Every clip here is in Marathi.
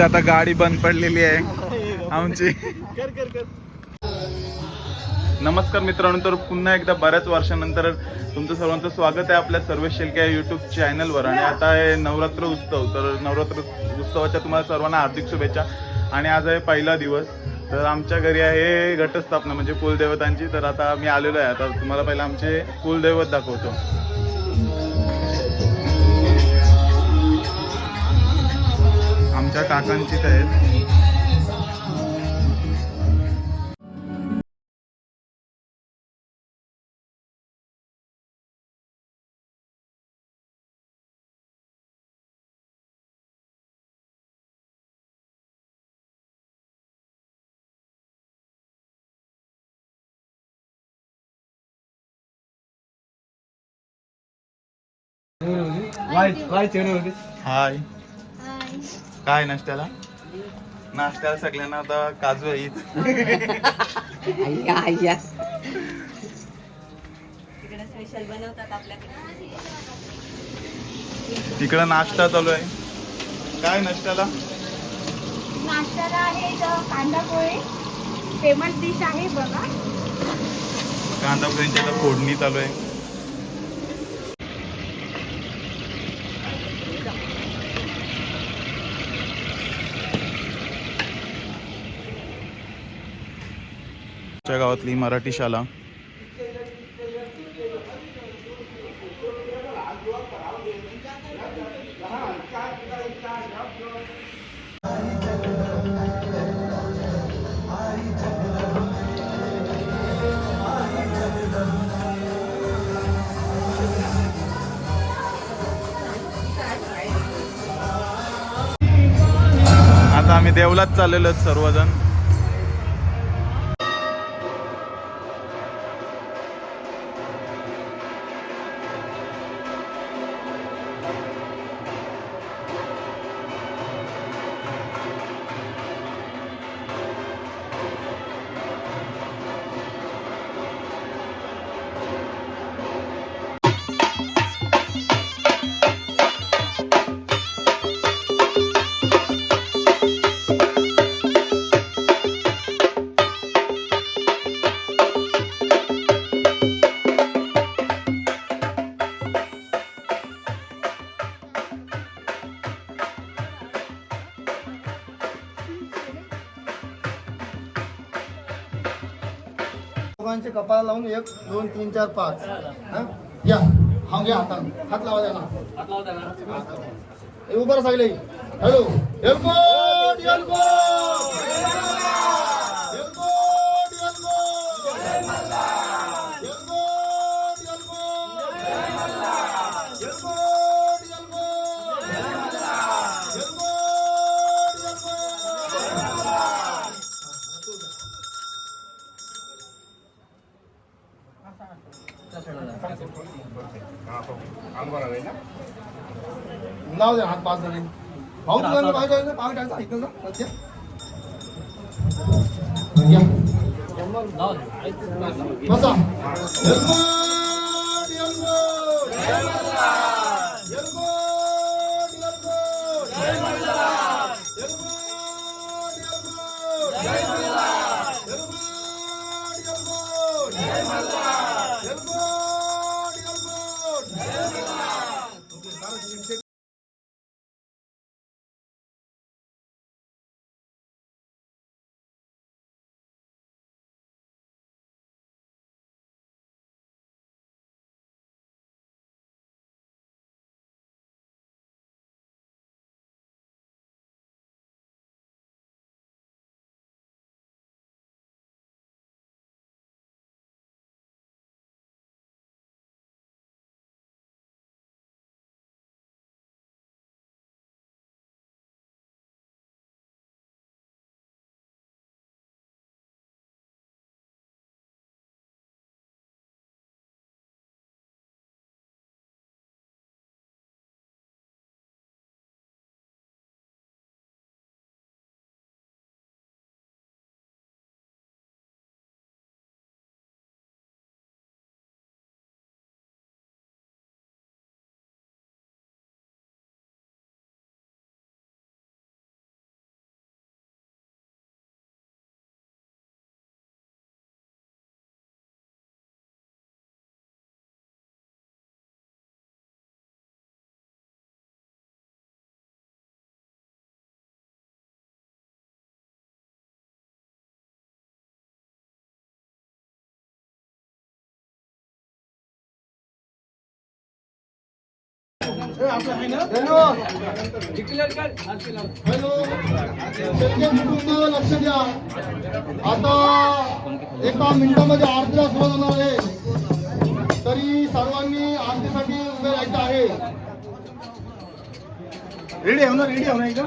इथं आता गाडी बंद पडलेली आहे. आमची. नमस्कार मित्रांनो तर पुन्हा एकदा बऱ्याच वर्षानंतर तुमचं सर्वांचं स्वागत आहे आपल्या सर्व शेलक्या युट्यूब चॅनलवर आणि आता आहे नवरात्र उत्सव. तर नवरात्र उत्सवाच्या तुम्हाला सर्वांना हार्दिक शुभेच्छा. आणि आज आहे पहिला दिवस. तर आमच्या घरी आहे घटस्थापना म्हणजे कुलदेवतांची. तर आता मी आलेलो आहे. आता तुम्हाला पहिला आमचे कुलदैवत दाखवतो. त्या काकांचीच आहेत Why? Why? Why? Why? Hi. Hi. काय नाश्त्याला? नाश्त्याला सगळ्यांना आता काजू आय्या तिकडे स्पेशल बनवतात आपल्याकडे. तिकडं नाश्ता चालू आहे. काय नाश्त्याला? नाश्त्याला आहे कांदा पोहे. फेमस डिश आहे बघा. कांदा पोह्यांची आता फोडणी चालू आहे. आमच्या गावातली मराठी शाळा. आता आम्ही देवलाच चाललेलो आहेत सर्वजण. दोघांचे कपाळ लावून एक दोन तीन चार पाच. हा? या. हा घ्या हाताने हात लावा हे उभं राहा सगळे हॅलो. एलबोट एलबोट जाऊ दे हात पाच झाले भाऊ तुझ्या पाहिजे पाग टाकायचा ऐकलं ना बसा. लक्ष द्या आता एका मिनिटामध्ये आरतीला सुरुवात होणार आहे तरी सर्वांनी आरतीसाठी उभे राहायचं आहे रेडी आहे ना रेडी आहे ना एकदम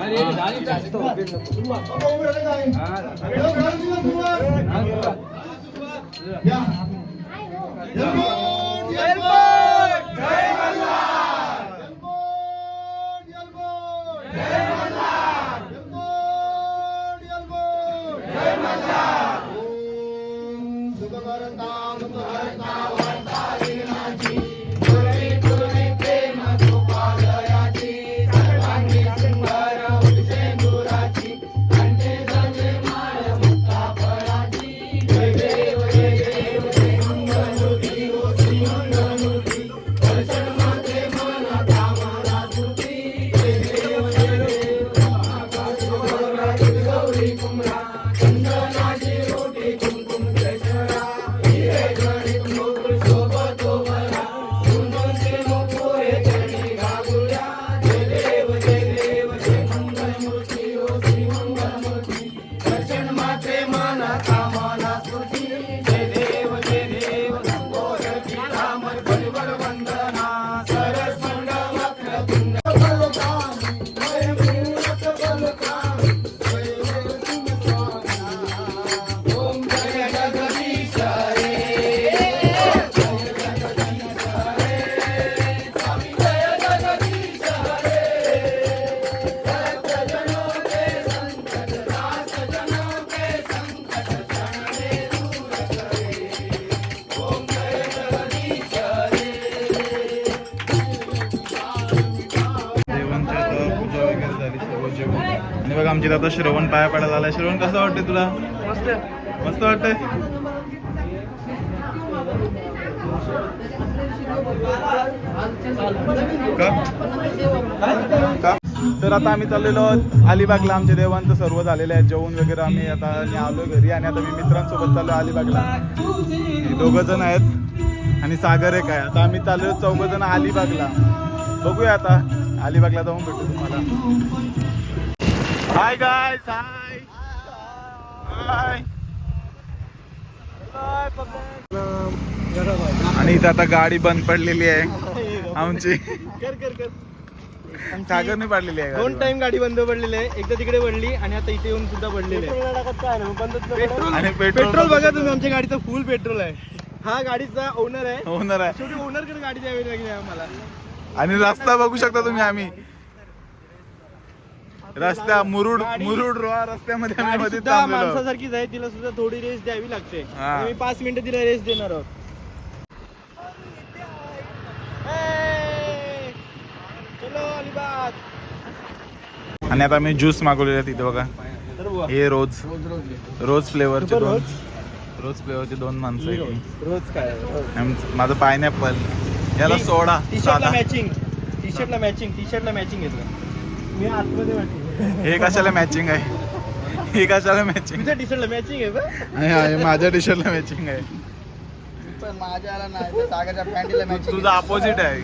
आता श्रवण पाया पडायला आलाय. श्रवण कसं वाटतंय तुला? मस्त. मस्त वाटतंय? का? तर आता आम्ही चाललेलो आहोत अलिबागला. आमच्या देवांचं सर्व झालेलं आहे. जेवण वगैरे आम्ही आता आणि आलो घरी आणि आता मी मित्रांसोबत चाललो अलिबागला. दोघ जण आहेत आणि सागर एक आहे. आता आम्ही चाललो चौघ जण अलिबागला. बघूया आता. अलिबागला जाऊन भेटू तुम्हाला. हाय गाय हाय हाय आणि इथं आता गाडी बंद पडलेली आहे. आमची. सागरने पाडलेली आहे दोन टाइम गाडी बंद पडलेली आहे. एकदा तिकडे पडली आणि आता इथे येऊन सुद्धा पडलेली आहे. पेट्रोल आणि पेट्रोल बघा तुम्ही. आमच्या गाडीचं फुल पेट्रोल आहे. हा गाडीचा ओनर आहे. होणार आहे. शेवटी ओनरकडे गाडी द्यावी लागली आम्हाला. आणि रस्ता बघू शकता तुम्ही आम्ही. रस्ता मुरुड मुरुड रोहा रस्त्यामध्ये आम्ही गाडी मध्ये सुद्धा थांबलेलो. आहोत. माणसासारखीच आहे तिला सुद्धा थोडी रेस द्यावी लागते. हा. आम्ही पाच मिनिटं तिला रेस देणार आहोत. Hey! चलो अलिबाग. आणि आता मी ज्यूस मागवलेला आहे तिथे बघा. हे रोज. रोज फ्लेवरचे दोन रोज? फ्लेवरचे दोन माणसं आहेत रोज काय? आणि माझं पायनॅपल. याला सोडा टी शर्टला साधा. मॅचिंग टी शर्टला मॅचिंग टी शर्टला मॅचिंग घेतलं. मी आतमध्ये मॅचिंग हे कशाला मॅचिंग आहे? हे कशाला मॅचिंग तुझ्या टी मॅचिंग आहे आहे माझ्या टी शर्टला मॅचिंग आहे. पण माझ्याला नाही तर सागरच्या पॅन्टीला मॅचिंग तुझं अपोजिट आहे.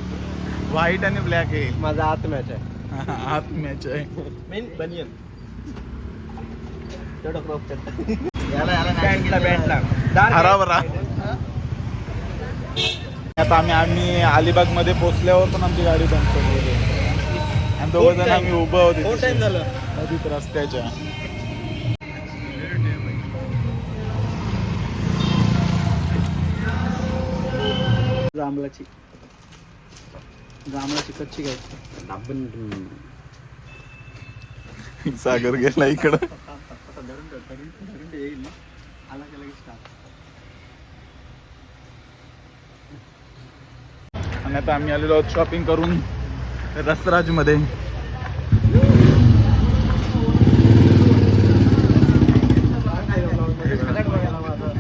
व्हाईट आणि ब्लॅक आहे. माझा आत मॅच आहे. आत मॅच आहे. मेन बनियन तेवढं क्रॉप याला आता आम्ही आम्ही अलिबागमध्ये पोहोचल्यावर पण आमची गाडी बंद पडलेली आहे. आणि दोघं जण आम्ही उभं हो होते नदीत रस्त्याच्या. जांभळाची. जांभळाची कच्ची घ्यायची सागर गेला इकडं. आणि आता आम्ही आलेलो आहोत शॉपिंग करून. रसराजमध्ये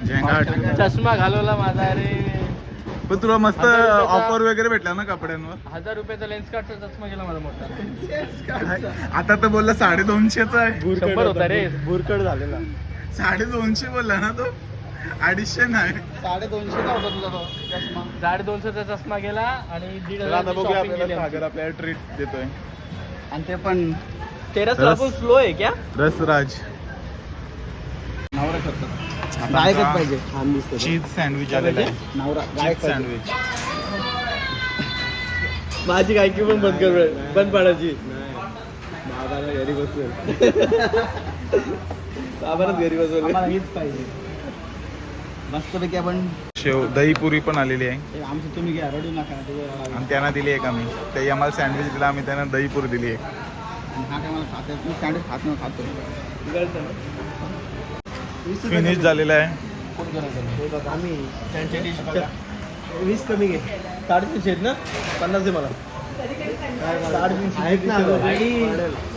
झेंगाट चष्मा घालवला माझा अरे. पण तुला मस्त ऑफर वगैरे भेटला ना कपड्यांवर? हजार रुपयाचा लेन्स कार्डचा चष्मा गेला माझा मोठा. आता तर बोलला साडे दोनशेचा आहे. शंभर होता रे. बुरकड झालेला. साडे दोनशे बोलला ना तो? अडीचशे नाही. साडे दोनशेचा होता तुझा तो चष्मा? साडे दोनशेचा चष्मा गेला आणि दीड तर आता हजाराची बघूया shopping केली आपल्याला आमची. सागर आपल्याला ट्रीट देतोय. आणि ते पण टेरेस रस. आपण स्लो आहे क्या? रसराज. नवरा करतात गायकच पाहिजे. छान दिसतो चीज सँडविच आलेलं आहे. नवरा चीज सँडविच माझी गायकी पण बंद कर बंद पाडायची. बाबाला घरी बसवेल. बाबालाच घरी बसवेल. आम्हाला हेच पाहिजे. मस्तपैकी आपण शेव दही पुरी पण आलेली आहे. आमचं तुम्ही घ्या रडू नका ते- आणि त्यांना दिली एक आम्ही त्याही आम्हाला सँडविच दिला आम्ही त्यांना दही पुरी दिली एक आणि हा काय मला खात तुम्ही सँडविच खात नाही खातो फिनिश झालेलं आहे. आम्ही त्यांच्या डिश वीस कमी घे. साडेतीनशे आहेत ना? पन्नास दे मला. साडेतीनशे आहेत ना.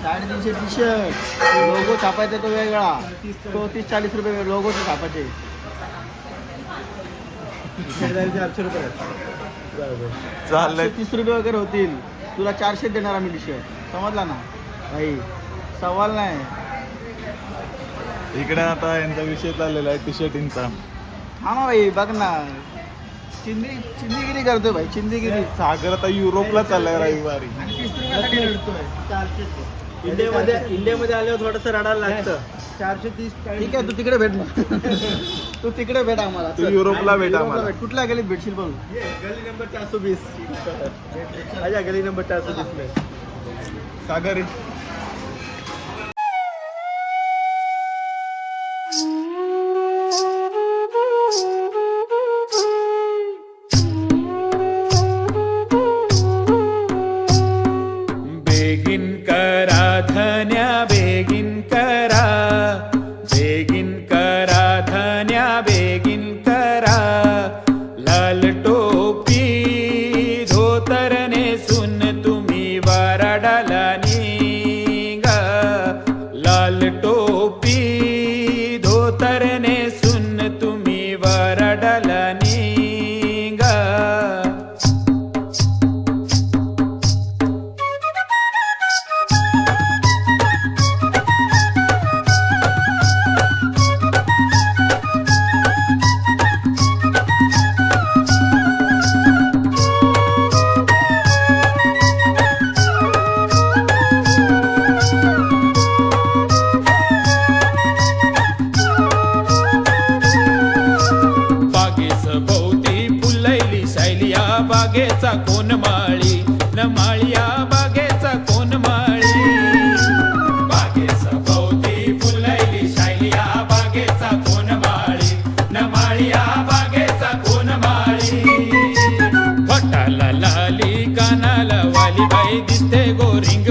साडेतीनशे टी शर्ट लोगो छापायचा तो वेगळा. तो तीस चाळीस रुपये लोगो छापायचे. शेजारी चारशे रुपये चाललंय चारशे तीस रुपये वगैरे होतील. तुला चारशे देणार आम्ही टी शर्ट समजला ना? भाई सवाल नाही. इकडे आता यांचा विषय चाललेला आहे टी शर्टिंगचा हा ना भाई बघ ना. चिंदी चिंदीगिरी करतोय भाई चिंदीगिरी. सागर आता युरोपला चाललाय रविवारी. इंडियामध्ये इंडियामध्ये आल्यावर थोडंसं रडायला लागतं. चारशे तीस ठीक आहे तू तिकडे भेट. तू तिकडे भेट आम्हाला. तू. युरोपला भेट युरोपला आम्हाला. भेट. कुठल्या गेलीत भेटशील बघ. गली नंबर चार सौ बीस आजा गली नंबर चार सौ बीस में सागर. फुलैली बागेचा कोण माळी? न माळिया बागेचा कोण माळी? बागेचा भोवती फुलैली शैलिया बागेचा कोण माळी? न माळिया बागेचा कोण माळी? वटाला लाली कानाला वाली बाई दिसते गोरिंग